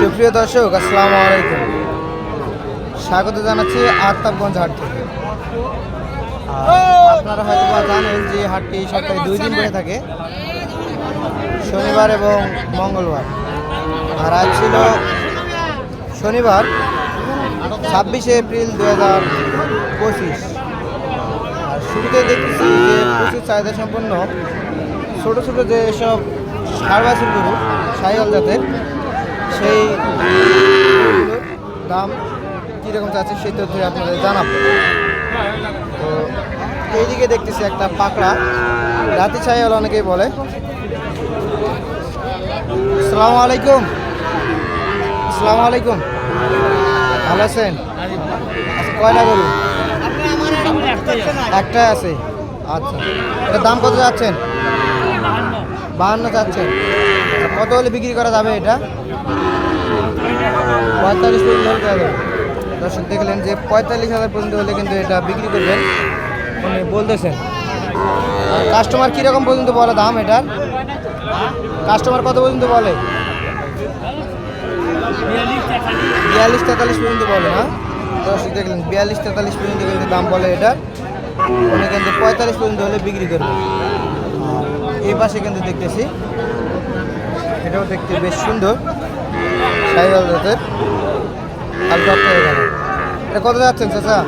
সুপ্রিয় দর্শক, আসসালামু আলাইকুম। স্বাগত জানাচ্ছি আফতাবগঞ্জ হাট থেকে। আপনারা হয়তো বা জানেন যে হাটটি সপ্তাহে দুই দিন করে থাকে। শনিবার এবং মঙ্গলবার। আর আজ ছিল শনিবার, ছাব্বিশে এপ্রিল দু হাজার পঁচিশ। আর শুরুতে দেখতেছি যে প্রচুর চাহিদা সম্পন্ন। ছোটো ছোটো যে সব সার বাছুর গরু সাইহল জাতের। সেই দাম কীরকম চাচ্ছে সেই তথ্য আপনাদের জানাব। তো এইদিকে দেখতেছি একটা পাকড়া। রাতি ছাইহল অনেকেই বলে। আসসালামু আলাইকুম। আসসালামু আলাইকুম। ভালো আছেন? আচ্ছা কয়টা গরু? একটাই আছে। আচ্ছা এটা দাম কত যাচ্ছেন? বাহান্ন আচ্ছা, কত হলে বিক্রি করা যাবে এটা? পঁয়তাল্লিশ পর্যন্ত হলে যাবে। দর্শক দেখলেন যে পঁয়তাল্লিশ হাজার পর্যন্ত হলে কিন্তু এটা বিক্রি করবেন। উনি বলতেছেন। কাস্টমার কীরকম পর্যন্ত বলে দাম এটার? কাস্টমার কত পর্যন্ত বলে? বিয়াল্লিশ তেতাল্লিশ পর্যন্ত বলে না দর্শক দেখলেন বিয়াল্লিশ তেতাল্লিশ পর্যন্ত কিন্তু দাম বলে এটা উনি কিন্তু পঁয়তাল্লিশ পর্যন্ত হলে বিক্রি করবে আর এই পাশে কিন্তু দেখতেছি। এটাও দেখতে বেশ সুন্দর। সাইকেল জাতের। এটা কত যাচ্ছেন, চাচা?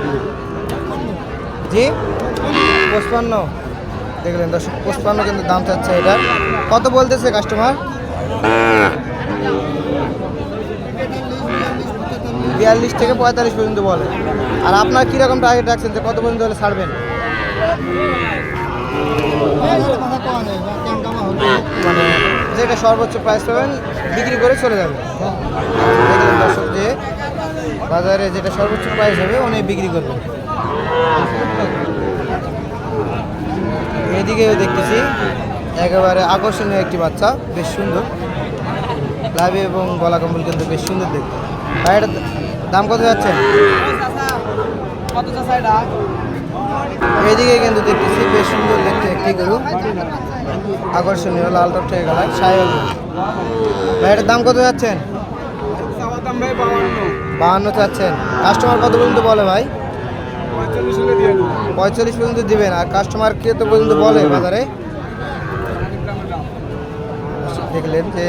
জি? পঁচপান্ন। দেখলেন দর্শক, পঁচপান্ন কিন্তু দাম চাচ্ছে এটা। কত বলতেছে কাস্টমার বিয়াল্লিশ থেকে পঁয়তাল্লিশ পর্যন্ত বলে। আর আপনার কীরকম টার্গেট রাখছেন যে কত পর্যন্ত হলে ছাড়বেন? মানে যেটা সর্বোচ্চ প্রাইস পাবেন, বিক্রি করে চলে যাবে। দর্শক যে বাজারে যেটা সর্বোচ্চ প্রাইস হবে উনি বিক্রি করবেন। এদিকেও দেখতেছি, একেবারে আকর্ষণীয় একটি বাচ্চা, বেশ সুন্দর। লাভে এবং গলা কম্বল কিন্তু বেশ সুন্দর দেখতে। ভাই দাম কত যাচ্ছে? এদিকে কিন্তু দেখতেছি বেশ সুন্দর দেখতে একটি গরু। আকর্ষণীয় লাল টপটে গলায় সাহেব ভাই এটার দাম কত যাচ্ছেন? বাহান্ন চাচ্ছেন। কাস্টমার কত পর্যন্ত বলে ভাই? পঁয়তাল্লিশ পর্যন্ত দিবেন। আর কাস্টমার তো পর্যন্ত বলে বাজারে? দেখলেন যে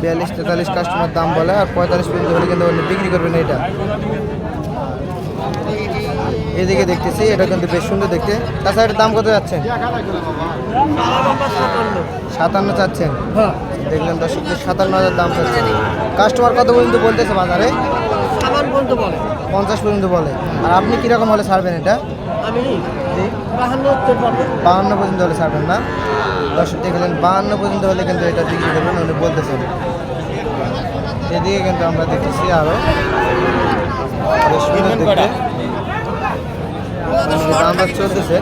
বিয়াল্লিশ তেতাল্লিশ কাস্টমার দাম বলে, আর পঁয়তাল্লিশ পর্যন্ত হলে কিন্তু বিক্রি করবেন এটা। এদিকে দেখতেছি এটা কিন্তু বেশ সুন্দর দেখতে। তাছাড়া এটার দাম কত যাচ্ছে? সাতান্ন চাচ্ছেন। দেখলেন দর্শক সাতান্ন হাজার দাম চাচ্ছে। কাস্টমার কত পর্যন্ত বলতেছে বাজারে? পঞ্চাশ পর্যন্ত বলে। আর আপনি কীরকম হলে ছাড়বেন এটা? বাহান্ন পর্যন্ত হলে ছাড়বেন না। দর্শক দেখলেন বাহান্ন পর্যন্ত হলে কিন্তু এটা বিক্রি করবেন উনি বলতেছেন। এদিকে কিন্তু আমরা দেখতেছি আরও বেশ সুন্দর দেখতে। দাম দর চলতেছে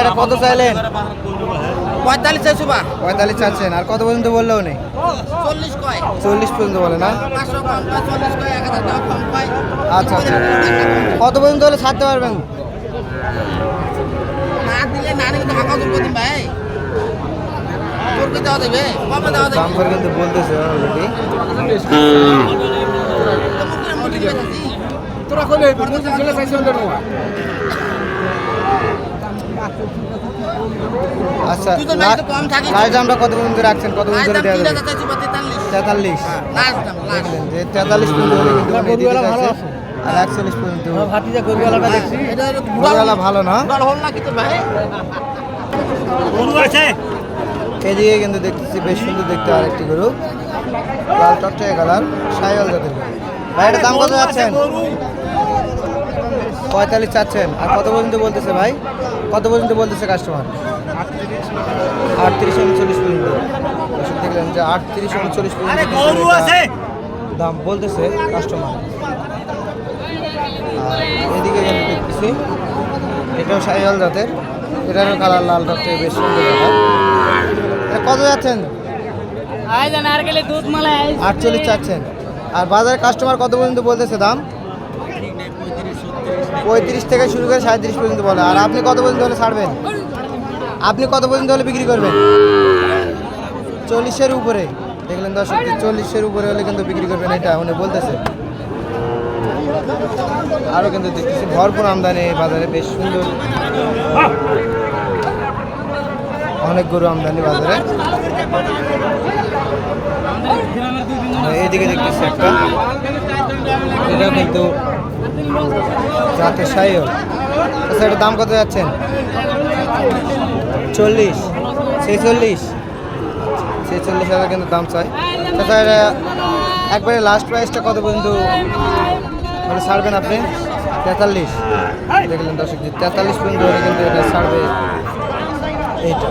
এটা কত চাইলেন? পঁয়তাল্লিশ চাইছো বা পঁয়তাল্লিশ চাচ্ছেন আর কত পর্যন্ত বলল উনি? চল্লিশ চল্লিশ পর্যন্ত বলে না? পাঁচশো কম কয় চল্লিশ কয় এক হাজার টাকা কম কয়। আচ্ছা আচ্ছা। কত পর্যন্ত হলে ছাড়তে পারবেন? না দিলে না ভাই। দাম করে কিন্তু বলতেছে অলরেডি। তোরা আচ্ছা। লাস্ট কত পর্যন্ত রাখছেন? কত পর্যন্ত হলে দেওয়া যাবে? তেতাল্লিশ। দেখলেন যে তেতাল্লিশ পর্যন্ত। আর একচল্লিশ পর্যন্ত ভাতিজা গরুওয়ালাটা দেখছি। গরুওয়ালা ভালো না? এদিকে কিন্তু দেখতেছি বেশ সুন্দর দেখতে আরেকটি গরু। লাল টকটকে কালার সাইকেল জাতের গরু। ভাই এটার দাম কত যাচ্ছেন? পঁয়তাল্লিশ চাচ্ছেন। আর কত পর্যন্ত বলতেছে ভাই? কত পর্যন্ত বলতেছে কাস্টমার আটত্রিশ উনচল্লিশ পর্যন্ত। দেখলেন যে আটত্রিশ উনচল্লিশ পর্যন্ত দাম বলতেছে কাস্টমার আর এদিকে দেখতেছি এটাও সাইকেল জাতের এটারও কালার লাল টকটে বেশ সুন্দর কত যাচ্ছেন? আটচল্লিশ চাচ্ছেন। আর বাজারে কাস্টমার কত পর্যন্ত বলতেছে দাম? পঁয়ত্রিশ থেকে শুরু করে সাঁত্রিশ পর্যন্ত বলে। আর আপনি কত পর্যন্ত হলে ছাড়বেন? আপনি কত পর্যন্ত হলে বিক্রি করবেন? চল্লিশের উপরে। দেখলেন দর্শক চল্লিশের উপরে হলে কিন্তু বিক্রি করবেন, এটা উনি বলতেছে। আরও কিন্তু দেখতেছি, ভরপুর আমদানি বাজারে, বেশ সুন্দর। অনেক গরু আমদানি বাজারে। এইদিকে দেখতেছি একটা। এটা কিন্তু জাতের সাইও। আচ্ছা এটার দাম কত যাচ্ছেন? চল্লিশ। ছেচল্লিশ। ছেচল্লিশ হাজার কিন্তু দাম চাই। আচ্ছা এটা একবারে লাস্ট প্রাইসটা কত পর্যন্ত মানে ছাড়বেন আপনি? তেতাল্লিশ। দেখলেন দর্শক তেতাল্লিশ পর্যন্ত কিন্তু এটা ছাড়বে। এইটা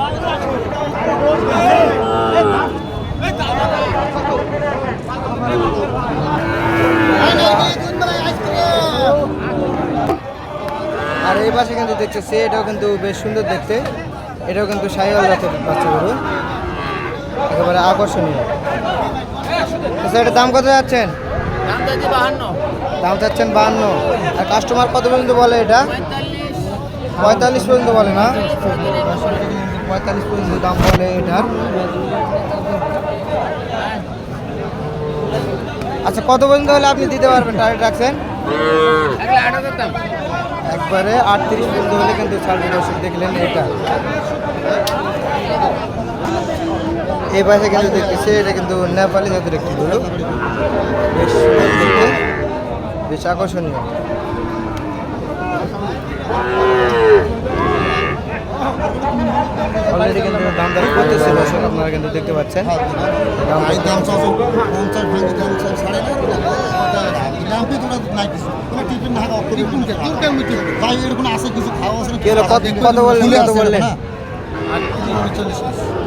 আর এই পাশে কিন্তু দেখতেছি এটাও কিন্তু বেশ সুন্দর দেখতে। এটাও কিন্তু সাইওয়াল জাতের বাচ্চা গরু। একেবারে আকর্ষণীয়। এটার দাম কত যাচ্ছেন? দাম দাম চাচ্ছেন বাহান্ন। আর কাস্টমার কত পর্যন্ত বলে এটা? পঁয়তাল্লিশ। পর্যন্ত বলে না? পঁয়তাল্লিশ পর্যন্ত দাম বলে এটার। আচ্ছা কত পর্যন্ত হলে আপনি দিতে পারবেন টার্গেট রাখছেন? একবারে আটত্রিশ পর্যন্ত হলে কিন্তু ছাড়বে, দর্শক দেখলেন এটা। এই পাশে কিন্তু দেখতেছে, এটা কিন্তু নেপালি জাতের একটি গরু। বেশ বেশ আকর্ষণীয়। অলরেডি কিন্তু দাম দর করতেছে দর্শক আপনারা কিন্তু দেখতে পাচ্ছেন? কত- বললেন, কত বললেন?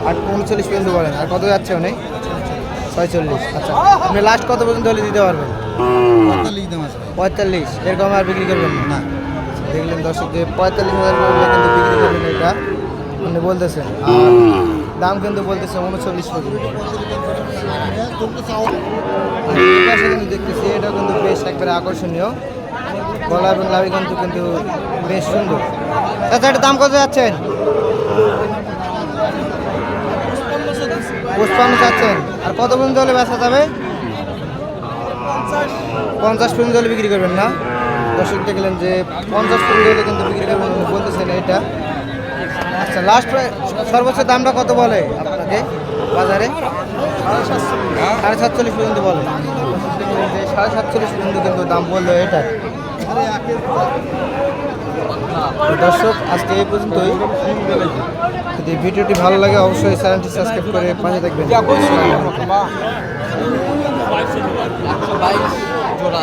আট উনচল্লিশ পর্যন্ত বলেন। আর কত যাচ্ছে অনেক ছয়চল্লিশ। আচ্ছা আপনি লাস্ট কত পর্যন্ত হলে দিতে পারবেন? পঁয়তাল্লিশ। এরকম আর বিক্রি করবেন না। দেখলেন দর্শক যে পঁয়তাল্লিশ হাজার এটা। উনি বলতেছেন দাম কিন্তু বলতেছে উনচল্লিশ পাশে কিন্তু দেখতেছি, এটা কিন্তু বেশ একবারে আকর্ষণীয়। গলা এবং লাভি কিন্তু কিন্তু বেশ সুন্দর। আচ্ছা এটার দাম কত যাচ্ছেন? পুষ্পান্ন চাচ্ছেন। আর কত পর্যন্ত হলে বেচা যাবে? পঞ্চাশ পর্যন্ত হলে বিক্রি করবেন না? দর্শক দেখলেন যে পঞ্চাশ পর্যন্ত হলে কিন্তু বিক্রি করবেন বলতেছেন এটা। আচ্ছা লাস্ট সর্বোচ্চ দামটা কত বলে আপনাকে বাজারে? সাড়ে সাতচল্লিশ পর্যন্ত বলে। সাড়ে সাতচল্লিশ পর্যন্ত কিন্তু দাম বলল এটা। দর্শক, আজকে এই পর্যন্তই। যদি ভিডিওটি ভালো লাগে, অবশ্যই চ্যানেলটি সাবস্ক্রাইব করে পাশে থাকবেন। জোড়া।